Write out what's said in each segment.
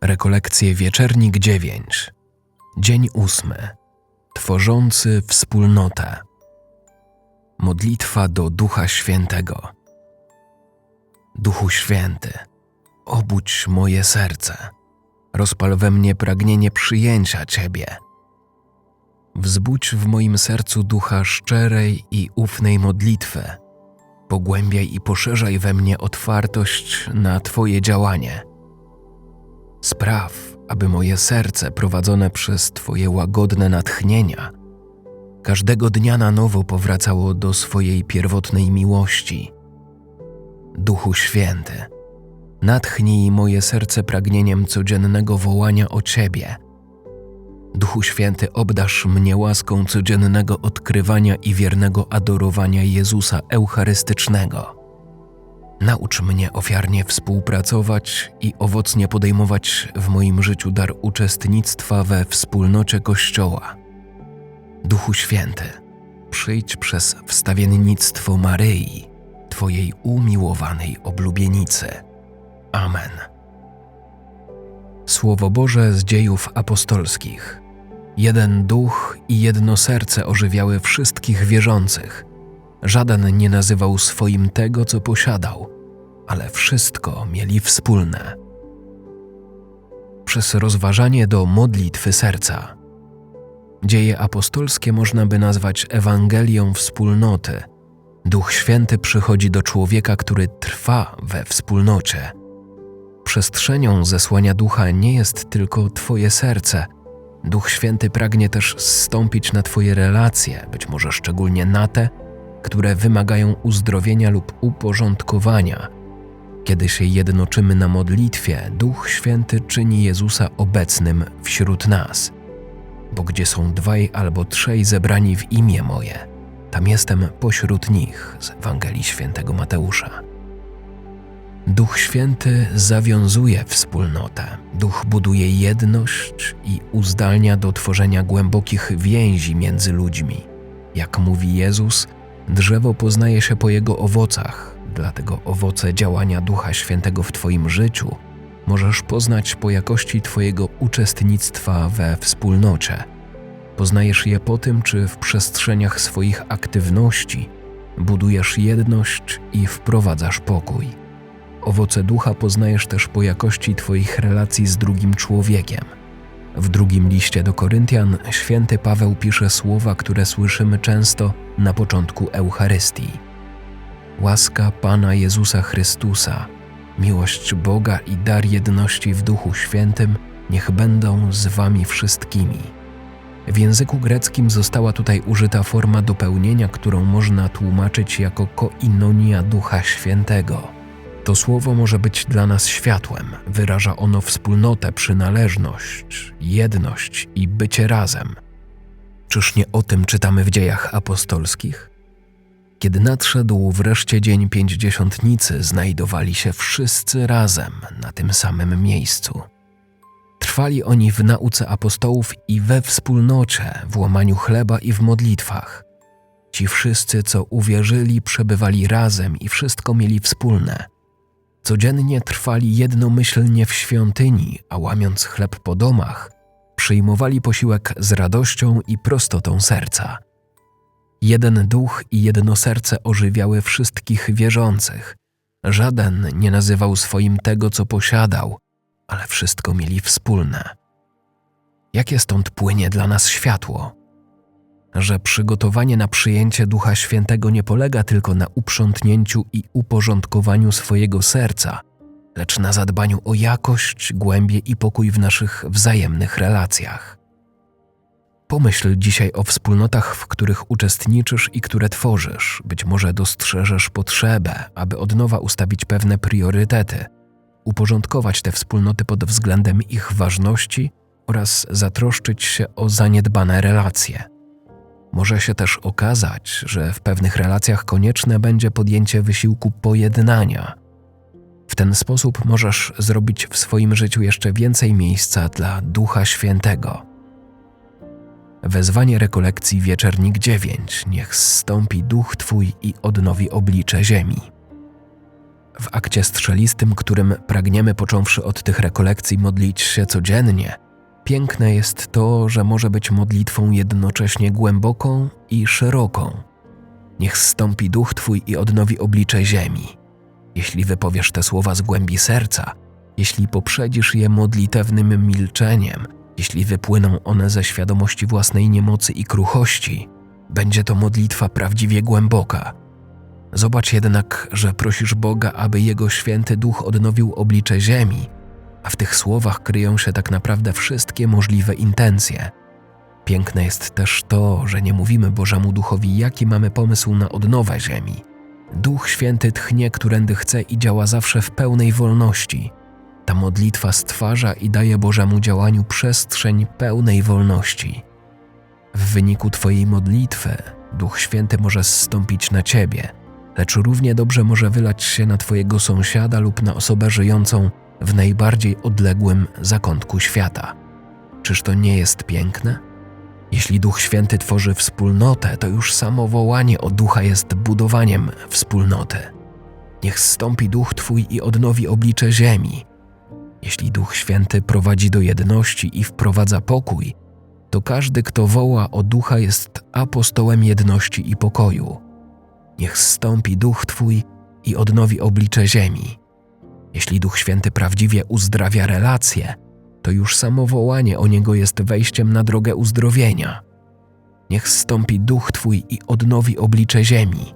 Rekolekcje Wieczernik 9. Dzień ósmy. Tworzący wspólnotę. Modlitwa do Ducha Świętego. Duchu Święty, obudź moje serce. Rozpal we mnie pragnienie przyjęcia Ciebie. Wzbudź w moim sercu ducha szczerej i ufnej modlitwy. Pogłębiaj i poszerzaj we mnie otwartość na Twoje działanie. Spraw, aby moje serce prowadzone przez Twoje łagodne natchnienia każdego dnia na nowo powracało do swojej pierwotnej miłości. Duchu Święty, natchnij moje serce pragnieniem codziennego wołania o Ciebie. Duchu Święty, obdasz mnie łaską codziennego odkrywania i wiernego adorowania Jezusa Eucharystycznego. Naucz mnie ofiarnie współpracować i owocnie podejmować w moim życiu dar uczestnictwa we wspólnocie Kościoła. Duchu Święty, przyjdź przez wstawiennictwo Maryi, Twojej umiłowanej oblubienicy. Amen. Słowo Boże z dziejów apostolskich. Jeden duch i jedno serce ożywiały wszystkich wierzących. Żaden nie nazywał swoim tego, co posiadał, ale wszystko mieli wspólne. Przez rozważanie do modlitwy serca. Dzieje apostolskie można by nazwać Ewangelią wspólnoty. Duch Święty przychodzi do człowieka, który trwa we wspólnocie. Przestrzenią zesłania ducha nie jest tylko Twoje serce. Duch Święty pragnie też zstąpić na Twoje relacje, być może szczególnie na te, które wymagają uzdrowienia lub uporządkowania. Kiedy się jednoczymy na modlitwie, Duch Święty czyni Jezusa obecnym wśród nas. Bo gdzie są dwaj albo trzej zebrani w imię moje, tam jestem pośród nich z Ewangelii Świętego Mateusza. Duch Święty zawiązuje wspólnotę, Duch buduje jedność i uzdalnia do tworzenia głębokich więzi między ludźmi. Jak mówi Jezus, drzewo poznaje się po jego owocach, dlatego owoce działania Ducha Świętego w Twoim życiu możesz poznać po jakości Twojego uczestnictwa we wspólnocie. Poznajesz je po tym, czy w przestrzeniach swoich aktywności budujesz jedność i wprowadzasz pokój. Owoce ducha poznajesz też po jakości Twoich relacji z drugim człowiekiem. W drugim liście do Koryntian święty Paweł pisze słowa, które słyszymy często na początku Eucharystii. Łaska Pana Jezusa Chrystusa, miłość Boga i dar jedności w Duchu Świętym niech będą z Wami wszystkimi. W języku greckim została tutaj użyta forma dopełnienia, którą można tłumaczyć jako koinonia Ducha Świętego. To słowo może być dla nas światłem, wyraża ono wspólnotę, przynależność, jedność i bycie razem. Czyż nie o tym czytamy w dziejach apostolskich? Kiedy nadszedł wreszcie dzień pięćdziesiątnicy, znajdowali się wszyscy razem na tym samym miejscu. Trwali oni w nauce apostołów i we wspólnocie, w łamaniu chleba i w modlitwach. Ci wszyscy, co uwierzyli, przebywali razem i wszystko mieli wspólne. Codziennie trwali jednomyślnie w świątyni, a łamiąc chleb po domach, przyjmowali posiłek z radością i prostotą serca. Jeden duch i jedno serce ożywiały wszystkich wierzących. Żaden nie nazywał swoim tego, co posiadał, ale wszystko mieli wspólne. Jakie stąd płynie dla nas światło? Że przygotowanie na przyjęcie Ducha Świętego nie polega tylko na uprzątnięciu i uporządkowaniu swojego serca, lecz na zadbaniu o jakość, głębię i pokój w naszych wzajemnych relacjach. Pomyśl dzisiaj o wspólnotach, w których uczestniczysz i które tworzysz. Być może dostrzeżesz potrzebę, aby od nowa ustawić pewne priorytety, uporządkować te wspólnoty pod względem ich ważności oraz zatroszczyć się o zaniedbane relacje. Może się też okazać, że w pewnych relacjach konieczne będzie podjęcie wysiłku pojednania. W ten sposób możesz zrobić w swoim życiu jeszcze więcej miejsca dla Ducha Świętego. Wezwanie rekolekcji Wieczernik 9 niech zstąpi duch Twój i odnowi oblicze ziemi. w akcie strzelistym, którym pragniemy począwszy od tych rekolekcji modlić się codziennie, piękne jest to, że może być modlitwą jednocześnie głęboką i szeroką. Niech zstąpi duch Twój i odnowi oblicze ziemi. Jeśli wypowiesz te słowa z głębi serca, jeśli poprzedzisz je modlitewnym milczeniem, jeśli wypłyną one ze świadomości własnej niemocy i kruchości, będzie to modlitwa prawdziwie głęboka. Zobacz jednak, że prosisz Boga, aby Jego święty duch odnowił oblicze ziemi, a w tych słowach kryją się tak naprawdę wszystkie możliwe intencje. Piękne jest też to, że nie mówimy Bożemu Duchowi, jaki mamy pomysł na odnowę ziemi. Duch Święty tchnie, którędy chce i działa zawsze w pełnej wolności. Ta modlitwa stwarza i daje Bożemu działaniu przestrzeń pełnej wolności. W wyniku Twojej modlitwy Duch Święty może zstąpić na Ciebie, lecz równie dobrze może wylać się na Twojego sąsiada lub na osobę żyjącą w najbardziej odległym zakątku świata. Czyż to nie jest piękne? Jeśli Duch Święty tworzy wspólnotę, to już samo wołanie o Ducha jest budowaniem wspólnoty. Niech zstąpi Duch Twój i odnowi oblicze ziemi. Jeśli Duch Święty prowadzi do jedności i wprowadza pokój, to każdy, kto woła o Ducha, jest apostołem jedności i pokoju. Niech zstąpi Duch Twój i odnowi oblicze ziemi. Jeśli Duch Święty prawdziwie uzdrawia relacje, to już samo wołanie o Niego jest wejściem na drogę uzdrowienia. Niech zstąpi Duch Twój i odnowi oblicze ziemi.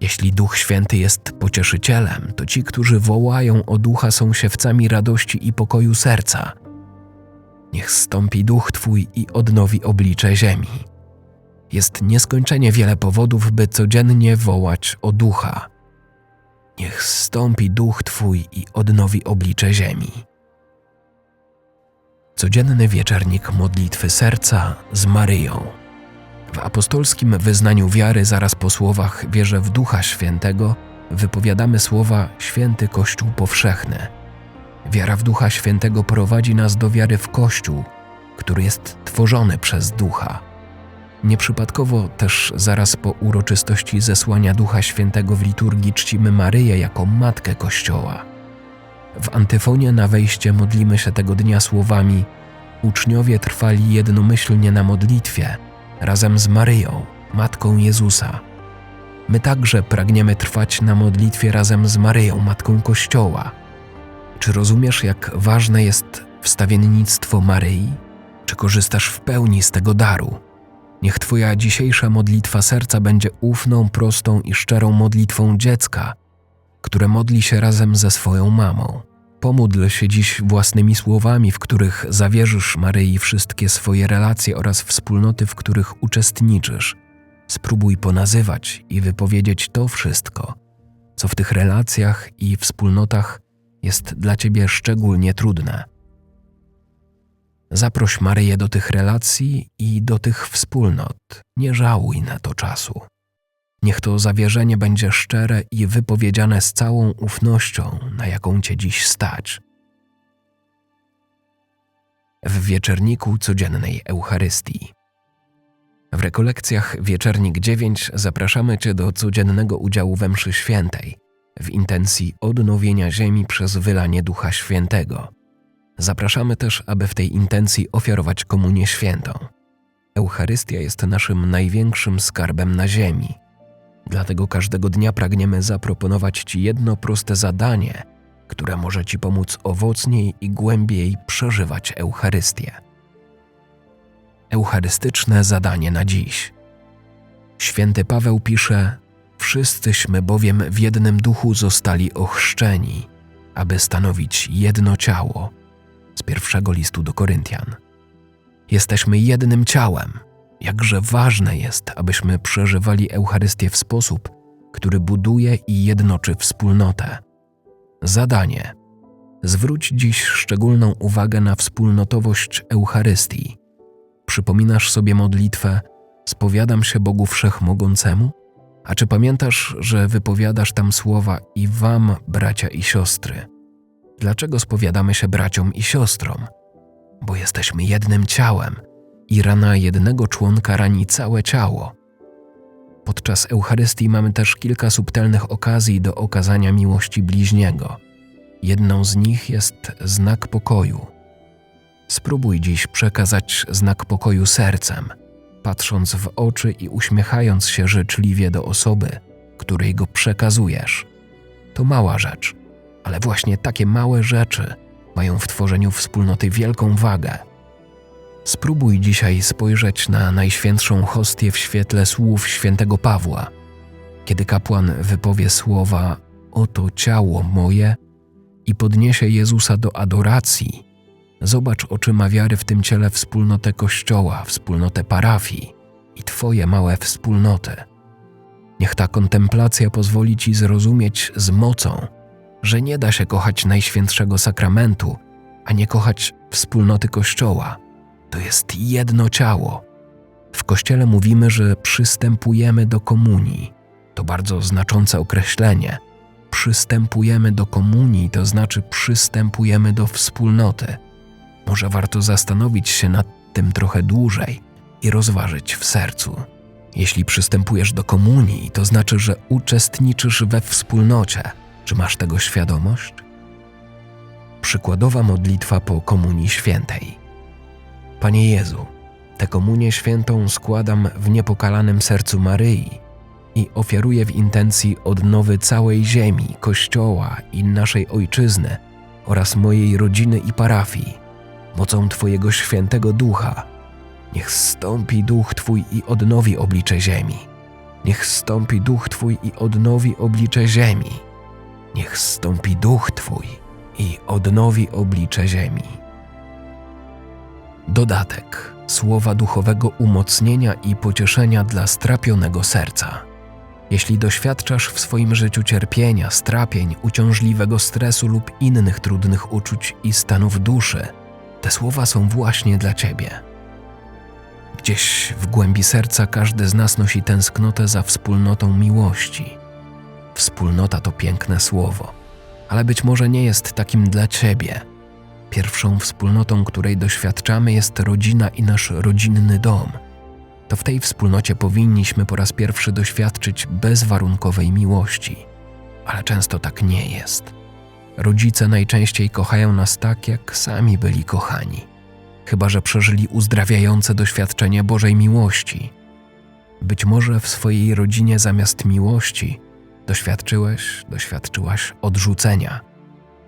Jeśli Duch Święty jest pocieszycielem, to ci, którzy wołają o Ducha, są siewcami radości i pokoju serca. Niech zstąpi Duch Twój i odnowi oblicze ziemi. Jest nieskończenie wiele powodów, by codziennie wołać o Ducha. Niech zstąpi Duch Twój i odnowi oblicze ziemi. Codzienny wieczernik modlitwy serca z Maryją. W apostolskim wyznaniu wiary, zaraz po słowach wierzę w Ducha Świętego, wypowiadamy słowa Święty Kościół Powszechny. Wiara w Ducha Świętego prowadzi nas do wiary w Kościół, który jest tworzony przez Ducha. Nieprzypadkowo też zaraz po uroczystości zesłania Ducha Świętego w liturgii czcimy Maryję jako Matkę Kościoła. W antyfonie na wejście modlimy się tego dnia słowami Uczniowie trwali jednomyślnie na modlitwie razem z Maryją, Matką Jezusa. My także pragniemy trwać na modlitwie razem z Maryją, Matką Kościoła. Czy rozumiesz, jak ważne jest wstawiennictwo Maryi? Czy korzystasz w pełni z tego daru? Niech Twoja dzisiejsza modlitwa serca będzie ufną, prostą i szczerą modlitwą dziecka, które modli się razem ze swoją mamą. Pomódl się dziś własnymi słowami, w których zawierzysz Maryi wszystkie swoje relacje oraz wspólnoty, w których uczestniczysz. Spróbuj ponazywać i wypowiedzieć to wszystko, co w tych relacjach i wspólnotach jest dla ciebie szczególnie trudne. Zaproś Maryję do tych relacji i do tych wspólnot. Nie żałuj na to czasu. Niech to zawierzenie będzie szczere i wypowiedziane z całą ufnością, na jaką Cię dziś stać. W wieczerniku codziennej Eucharystii. W rekolekcjach Wieczernik 9 zapraszamy Cię do codziennego udziału we mszy świętej w intencji odnowienia ziemi przez wylanie Ducha Świętego. Zapraszamy też, aby w tej intencji ofiarować komunię świętą. Eucharystia jest naszym największym skarbem na ziemi – Dlatego każdego dnia pragniemy zaproponować Ci jedno proste zadanie, które może Ci pomóc owocniej i głębiej przeżywać Eucharystię. Eucharystyczne zadanie na dziś. Święty Paweł pisze: Wszyscyśmy bowiem w jednym duchu zostali ochrzczeni, aby stanowić jedno ciało. Z pierwszego listu do Koryntian. Jesteśmy jednym ciałem jakże ważne jest, abyśmy przeżywali Eucharystię w sposób, który buduje i jednoczy wspólnotę. Zadanie: Zwróć dziś szczególną uwagę na wspólnotowość Eucharystii. Przypominasz sobie modlitwę: Spowiadam się Bogu Wszechmogącemu? A czy pamiętasz, że wypowiadasz tam słowa i wam, bracia i siostry? Dlaczego spowiadamy się braciom i siostrom? Bo jesteśmy jednym ciałem i rana jednego członka rani całe ciało. Podczas Eucharystii mamy też kilka subtelnych okazji do okazania miłości bliźniego. Jedną z nich jest znak pokoju. Spróbuj dziś przekazać znak pokoju sercem, patrząc w oczy i uśmiechając się życzliwie do osoby, której go przekazujesz. To mała rzecz, ale właśnie takie małe rzeczy mają w tworzeniu wspólnoty wielką wagę. Spróbuj dzisiaj spojrzeć na najświętszą hostię w świetle słów świętego Pawła. Kiedy kapłan wypowie słowa: Oto ciało moje i podniesie Jezusa do adoracji, zobacz oczyma wiary w tym ciele wspólnotę Kościoła, wspólnotę parafii i Twoje małe wspólnoty. Niech ta kontemplacja pozwoli Ci zrozumieć z mocą, że nie da się kochać Najświętszego Sakramentu, a nie kochać wspólnoty Kościoła. To jest jedno ciało. W Kościele mówimy, że przystępujemy do komunii. To bardzo znaczące określenie. Przystępujemy do komunii, to znaczy przystępujemy do wspólnoty. Może warto zastanowić się nad tym trochę dłużej i rozważyć w sercu. Jeśli przystępujesz do komunii, to znaczy, że uczestniczysz we wspólnocie. Czy masz tego świadomość? Przykładowa modlitwa po Komunii Świętej. Panie Jezu, tę komunię świętą składam w niepokalanym sercu Maryi i ofiaruję w intencji odnowy całej ziemi, Kościoła i naszej Ojczyzny oraz mojej rodziny i parafii. Mocą Twojego świętego ducha, niech stąpi duch Twój i odnowi oblicze ziemi. Niech stąpi duch Twój i odnowi oblicze ziemi. Niech stąpi duch Twój i odnowi oblicze ziemi. Dodatek słowa duchowego umocnienia i pocieszenia dla strapionego serca. Jeśli doświadczasz w swoim życiu cierpienia, strapień, uciążliwego stresu lub innych trudnych uczuć i stanów duszy, te słowa są właśnie dla Ciebie. Gdzieś w głębi serca każdy z nas nosi tęsknotę za wspólnotą miłości. Wspólnota to piękne słowo, ale być może nie jest takim dla Ciebie. Pierwszą wspólnotą, której doświadczamy, jest rodzina i nasz rodzinny dom. To w tej wspólnocie powinniśmy po raz pierwszy doświadczyć bezwarunkowej miłości, ale często tak nie jest. Rodzice najczęściej kochają nas tak, jak sami byli kochani, chyba że przeżyli uzdrawiające doświadczenie Bożej miłości. Być może w swojej rodzinie zamiast miłości doświadczyłeś, doświadczyłaś odrzucenia.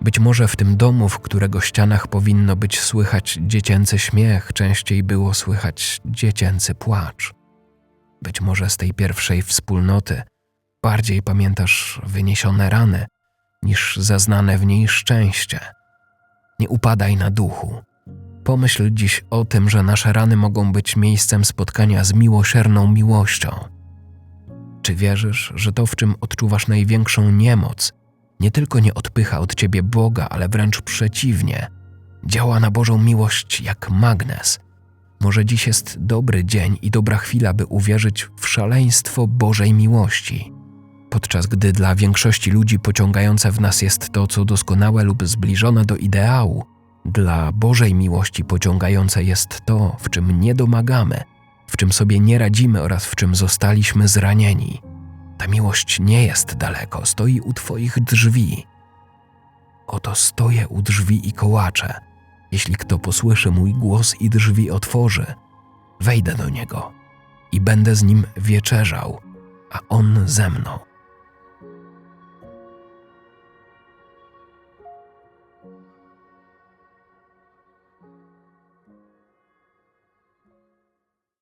Być może w tym domu, w którego ścianach powinno być słychać dziecięcy śmiech, częściej było słychać dziecięcy płacz. Być może z tej pierwszej wspólnoty bardziej pamiętasz wyniesione rany niż zaznane w niej szczęście. Nie upadaj na duchu. Pomyśl dziś o tym, że nasze rany mogą być miejscem spotkania z miłosierną miłością. Czy wierzysz, że to, w czym odczuwasz największą niemoc, nie tylko nie odpycha od ciebie Boga, ale wręcz przeciwnie, działa na Bożą miłość jak magnes? Może dziś jest dobry dzień i dobra chwila, by uwierzyć w szaleństwo Bożej miłości podczas gdy dla większości ludzi pociągające w nas jest to, co doskonałe lub zbliżone do ideału, dla Bożej miłości pociągające jest to, w czym nie domagamy, w czym sobie nie radzimy oraz w czym zostaliśmy zranieni. Ta miłość nie jest daleko, stoi u Twoich drzwi. Oto stoję u drzwi i kołaczę. Jeśli kto posłyszy mój głos i drzwi otworzy, wejdę do niego i będę z nim wieczerzał, a on ze mną.